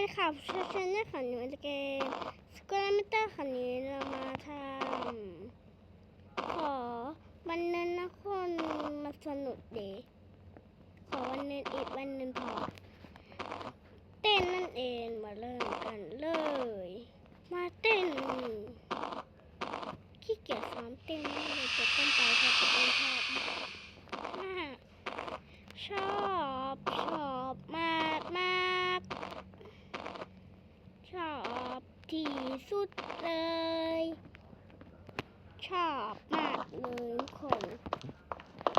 ดีค่ะชาชนเนี่ค่ะหนูจะเกมสกูลมิเตอร์ค่ะนี้เรามาทำขอวันนั้นะคนมาสนุกดีขอวันนึงอีกวันนึงพอ เต้นนั่นเองมาเริ่มกันเลย มาเต้นขี้เกียจซ้อมเต้นเลยจะเต้นไปเพราะตัวเองชอบมากชอบชอบมากมากชอบที่สุดเลย ชอบมากเลยทุกคน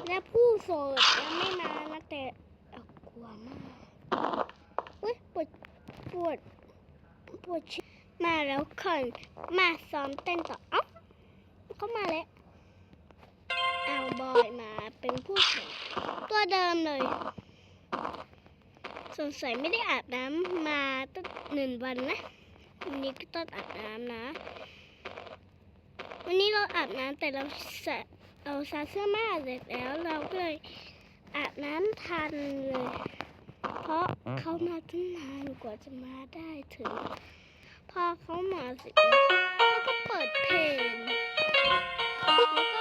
และผู้โสดยัง ไม่มานะแต่กลัวมากเว้ยปวดปวดปวดชิมาแล้วคนมาซ้อมเต้นต่อเอ้าเขามาแล้วเอาบอยมาเป็นผู้แข่งตัวเดิมเลย สงสัยไม่ได้อาบน้ำมาตั้งหนึ่งวันนะวันนี้ก็ต้องอาบน้ำนะ วันนี้เราอาบน้ำแต่เราเอาซาเสื้อมาเสร็จแล้วเราก็เลย อาบน้ำทันเลย เพราะเขามาตั้งนานกว่าจะมาได้ถึง พอเขามาเสร็จเขาก็เปิดเพลงแล้วก็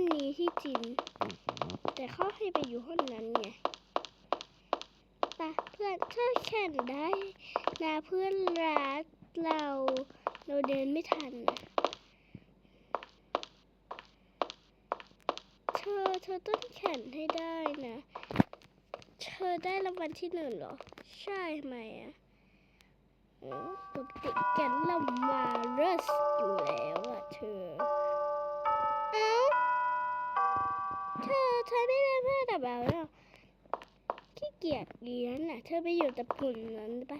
อยู่ห้องนี้ที่จริง แต่เขาให้ไปอยู่ห้องนั้นไงตาเพื่อนถ้าแข่งได้นะเพื่อนรักเราเราเดินไม่ทันนะเธอเธอต้องแข่งให้ได้นะ เธอได้รางวัลที่หนึ่งเหรอ ใช่ไหมอะโอ้ปกติแกนเรามาเรสอยู่แล้วอะเธอ เอ้า เธอเธอไม่เป็นเพื่อนกับเราแล้วขี้เกียจเรียนน่ะ เธอไปอยู่แต่กลุ่มนั้นไป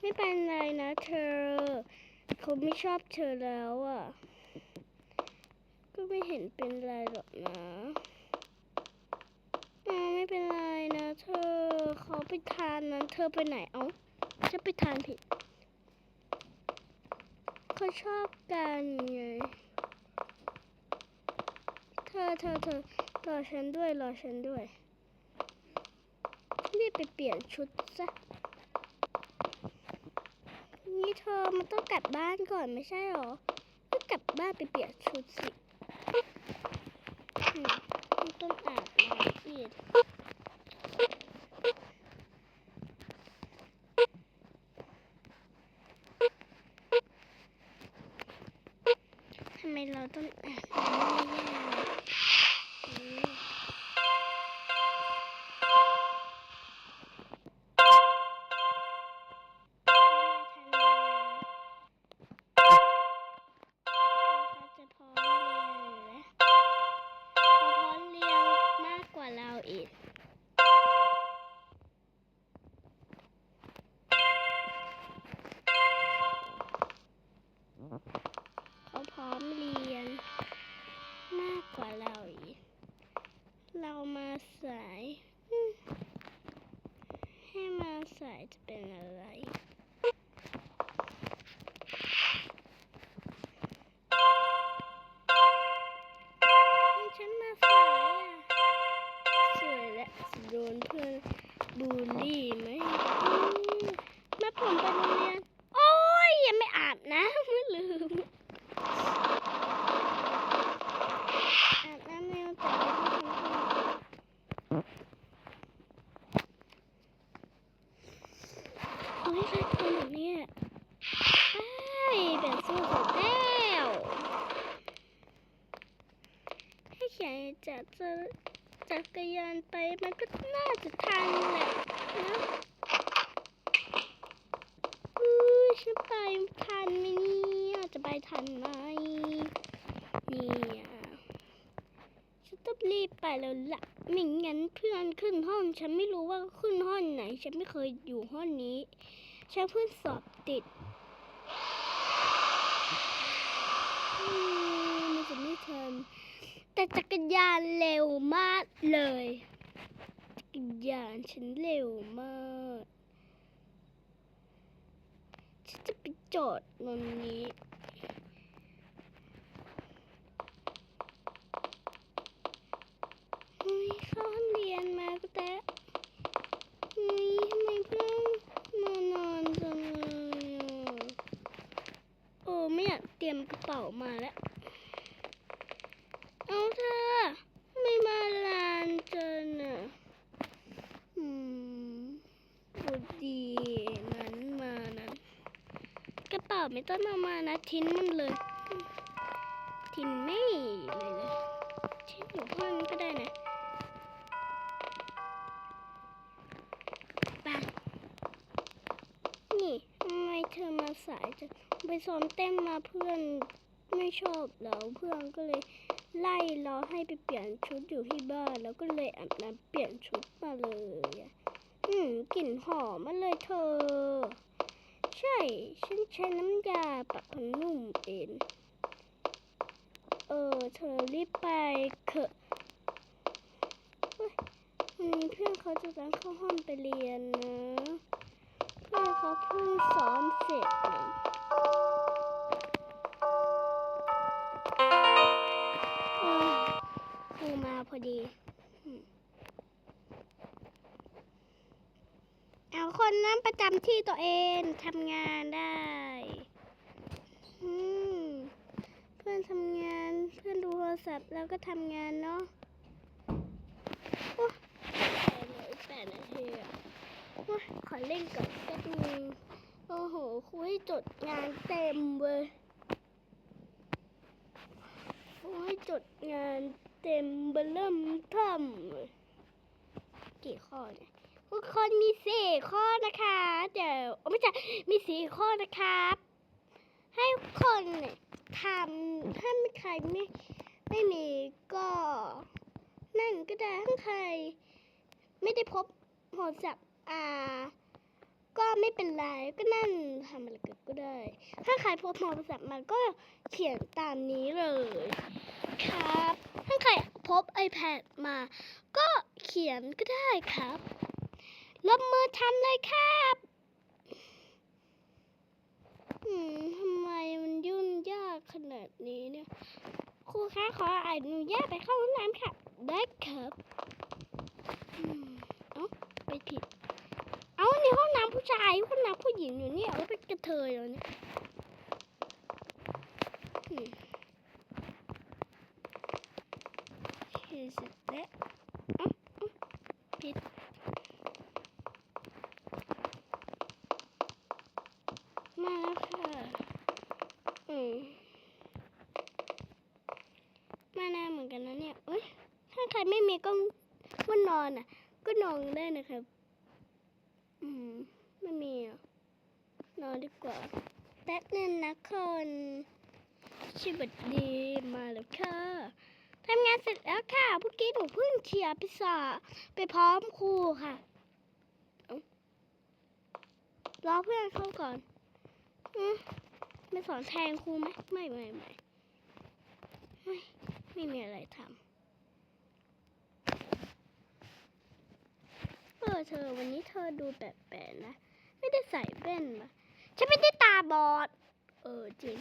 ไม่เป็นไรนะเธอเขาไม่ชอบเธอแล้วอะ ก็ไม่เห็นเป็นไรหรอกนะไม่เป็นไรนะ เธอเขาไปทานนั้น เธอไปไหนเอ้าฉันไปทานผิดเขาชอบกันไงเธอเธอเธอ รอฉันด้วยรอฉันด้วยรีบไปเปลี่ยนชุดซะนี่เธอมันต้องกลับบ้านก่อนไม่ใช่หรอก็กลับบ้านไปเปลี่ยนชุดสิมันต้องอาบน้ำอีกทำไมเราต้องอาบน้ำ ใส่ให้มันใส่จะเป็นอะไร จากจะจักรยานไปมันก็น่าจะทันแหละนะอุ้ฉันไปทันไหมเนี่ยจะไปทันไหมเนี่ยฉันต้องรีบไปแล้วละไม่งั้นเพื่อนขึ้นห้อง ฉันไม่รู้ว่าขึ้นห้องไหน ฉันไม่เคยอยู่ห้องนี้ ฉันเพิ่งสอบติดอืมมันจะไม่ทัน แต่จักรยานเร็วมากเลย จักรยานฉันเร็วมาก ฉันจะไปจอดตรงนี้เฮ้ยเข้าห้องเรียนมาก็แต่เฮ้ยทำไมเพิ่งมานอนจังเลยอะโอ้ไม่อยากเตรียมกระเป๋ามาแล้ว เอาเธอไม่มาลานเจนอะ อืมบุดีนั้นมานั้น กระเป๋าไม่ต้องเอามานะทิ้งมันเลย ทิ้งไม่เลยเลยทิ้งอยู่องก็ได้นะไปนี่ทำไมเธอมาสายจังไปซ้อมเต้นมาเพื่อนไม่ชอบแล้วเพื่อนก็เลยไล่เราให้ไปเปลี่ยนชุดอยู่ที่บ้านแล้วก็เลยอาบน้ำเปลี่ยนชุดมาเลยอะอืมกลิ่นหอมมาเลยเธอ ใช่ ฉันใช้น้ำยาปรับผ้านุ่มเองเออเธอรีบไปเถอะเฮ้ยวันนี้เพื่อนเขาจะต้องเข้าห้องไปเรียนนะ เพื่อนเขาเพิ่งซ้อมเสร็จนะเออครูมาพอดีอืม เอาคนนั้นประจำที่ตัวเองทำงานได้เพื่อนทำงานเพื่อนดูโทรศัพท์แล้วก็ทำงานเนาะโอ้เหลืออีกแปดนาทีอะโอ้ยขอเล่นก่อนแป๊บนึงโอ้โหครูให้จดงานเต็มเว้ยครูให้จดงานเต็มเบอร์เริ่มท่ำเลยกี่ข้อเนี่ย ทุกคนมีสี่ข้อนะคะ เดี๋ยวไม่ใช่มีสี่ข้อนะครับ ให้คนทำถ้าไม่ใครไม่ไม่มีก็ นั่นก็ได้ถ้าใคร ไม่ได้พบโทรศัพท์อ่า ก็ไม่เป็นไรก็นั่นทำอะไรก็ได้ ถ้าใครพบโทรศัพท์มันก็เขียนตามนี้เลย ครับ ถ้าใครพบ iPad มา ก็เขียนก็ได้ครับ ลบมือทำเลยครับอืมทำไมมันยุ่งยากขนาดนี้เนี่ยครูคะขออนุญาตไปเข้าห้องน้ำค่ะ ได้ครับเอ้าไปผิด เอ้าในห้องน้ำผู้ชายห้องน้ำผู้หญิงอยู่เนี่ยแล้วเป็นกระเทยเหรอเนี่ยอืมโอเคเสร็จแล้วเอ้าเอ้าผิด มาแล้วค่ะ อืม มานานเหมือนกันนะเนี่ยเอ้ย ถ้าใค รไม่มีก็ว่านอนอะ ก็นอนได้นะครับ อืม ไม่มีอะนอนดีกว่าแป๊บนึงนะคนชิบัดดีมาแล้วค่ะทำงานเสร็จแล้วค่ะเมื่อกี้หนูเพิ่งเชียร์พิซซ่าไปพร้อมครูค่ะรอเพื่อนเข้าก่อนอืมไม่สอนแทนครูไหมไม่ไม่ไม่ไม่ไม่มีอะไรทำ เออเธอวันนี้เธอดูแปลกๆนะ ไม่ได้ใส่แว่นมาฉันไม่ได้ตาบอด เออจริง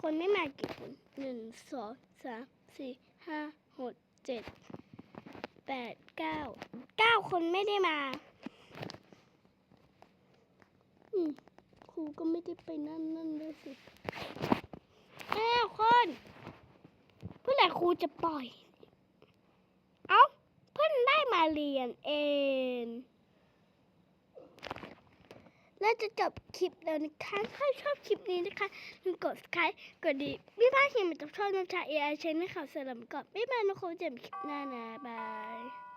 คนไม่มากี่คนหนึ่งสองสามสี่ห้าหกเจ็ดแปดเก้าเก้าคนไม่ได้มาอืมครูก็ไม่ได้ไปนั่นนั่นด้วยสิอ้าวคนเมื่อไหร่ครูจะปล่อย เอ้า เพื่อนได้มา เรียนเอง และก็จะจบคลิปแล้วนะคะถ้าชอบคลิปนี้นะคะอย่าลืมกด subscribe กดดีไม่พลาดคลิปใหม่จากช่องน้ำชาเอไอเชนนลข่าวสารก่อนไม่มาโนโคเจมคลิปหน้านะบาย